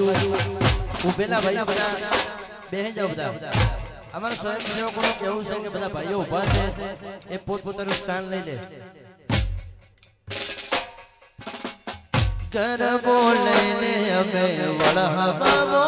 બાજુ ઉભેલા ભાઈ બધા. બેહી જાઓ બધા. અમારા સ્વયંસેવકોનું કહેવું છે કે બધા ભાઈઓ ઊભા છે. એ પોતપોતાનું સ્થાન લઈ લે. અમે વળહાવો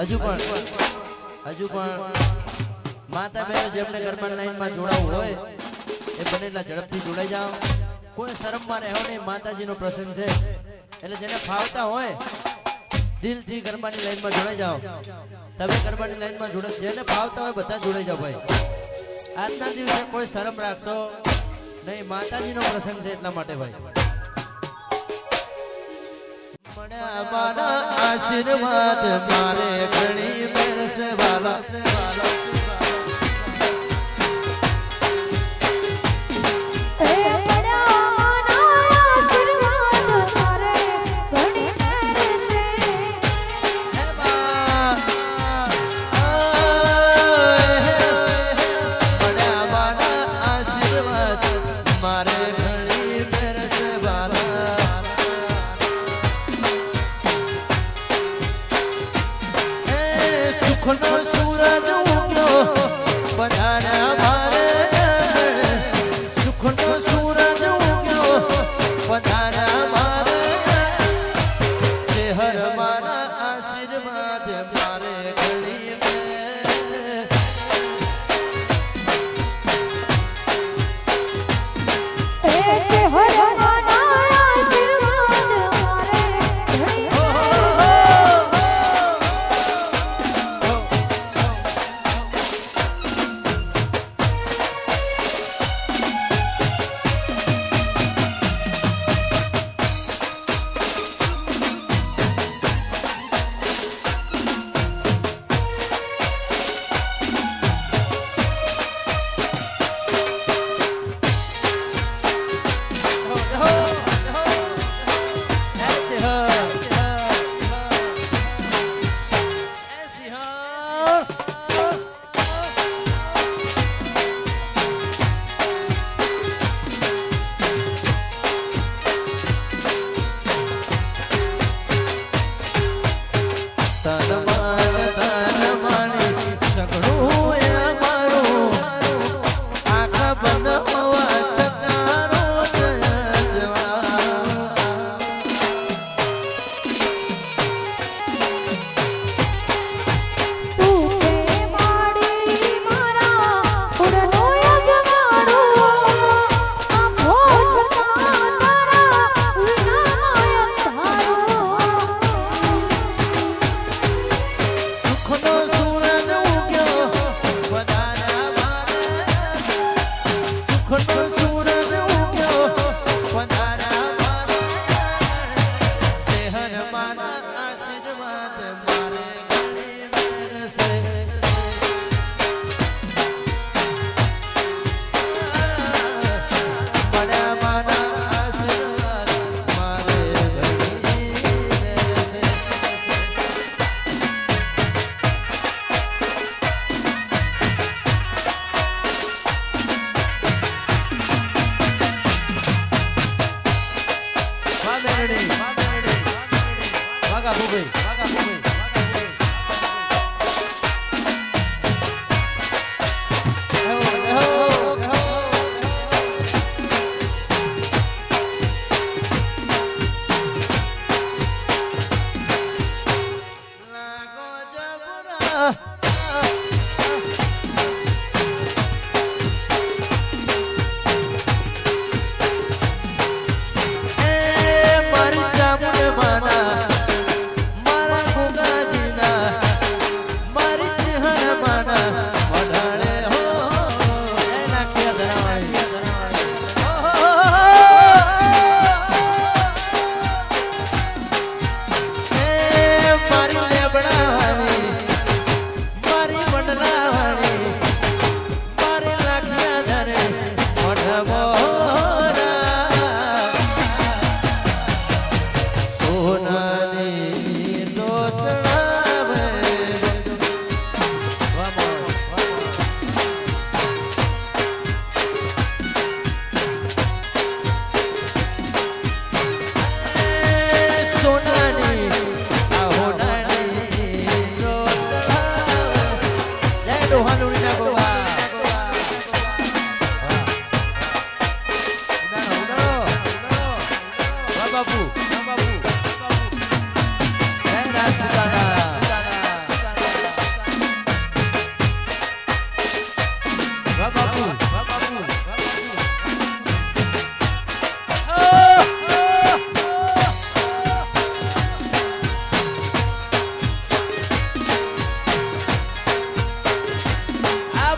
હજુ પણ હજુ પણ માતા બહેનો જેમને ગરબા લાઈનમાં જોડાવું હોય, એ બને એટલા ઝડપથી જોડાઈ જાઓ. કોઈ શરમમાં રહેવો નહીં, માતાજીનો પ્રસંગ છે. એટલે જેને ફાવતા હોય, દિલથી ગરબાની લાઈનમાં જોડાઈ જાઓ. તમે ગરબાની લાઈનમાં જોડો જેને ફાવતા હોય બધા જોડાઈ જાઓ ભાઈ. આજના દિવસે કોઈ શરમ રાખશો નહીં, માતાજીનો પ્રસંગ છે એટલા માટે ભાઈ. મારા આશીર્વાદ મારે ઘણી મેળશે વાલા. মাঝে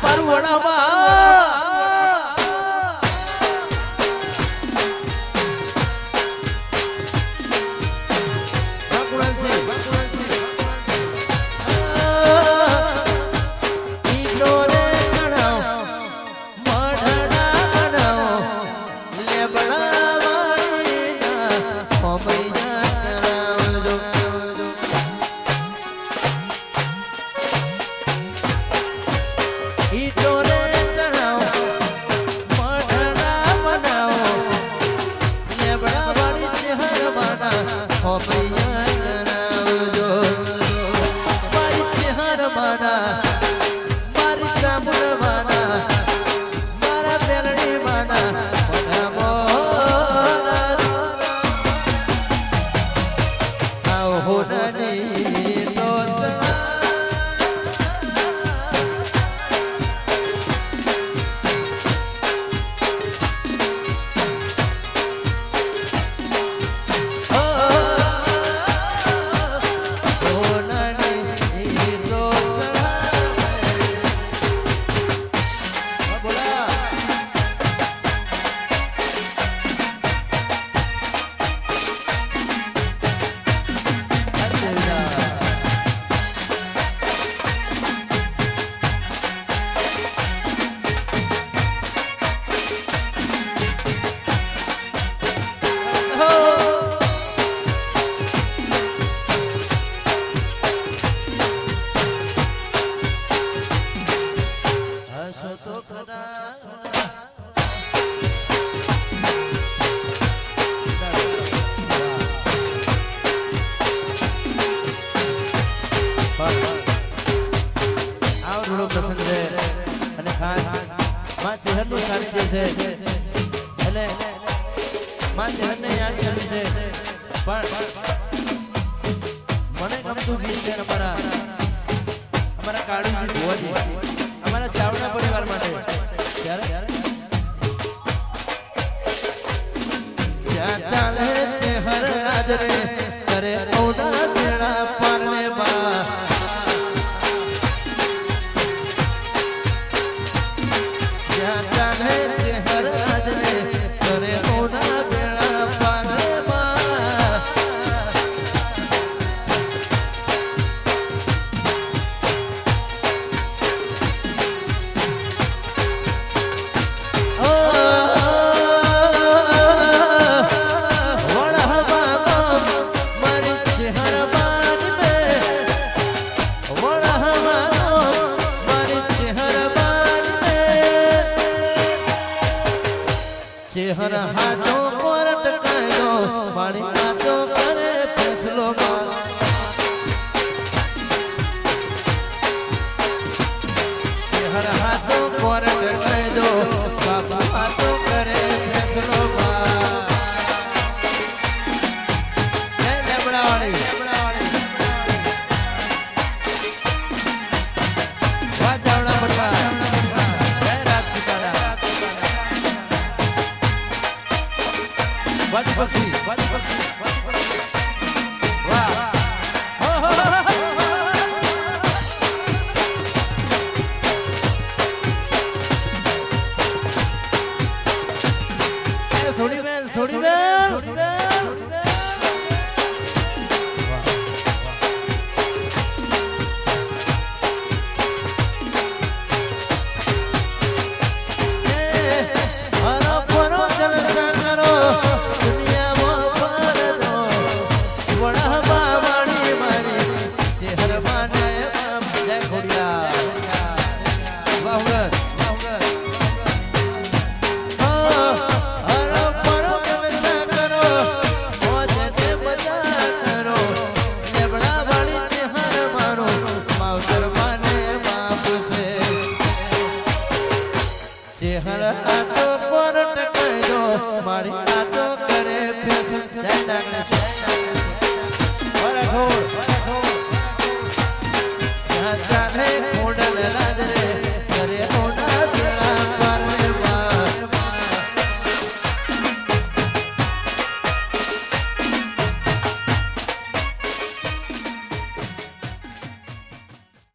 આ 不对对 પતિ પતિ પતિ પતિ ચેહર આતો પર ટકાયો મારી આતો કરે ફેશન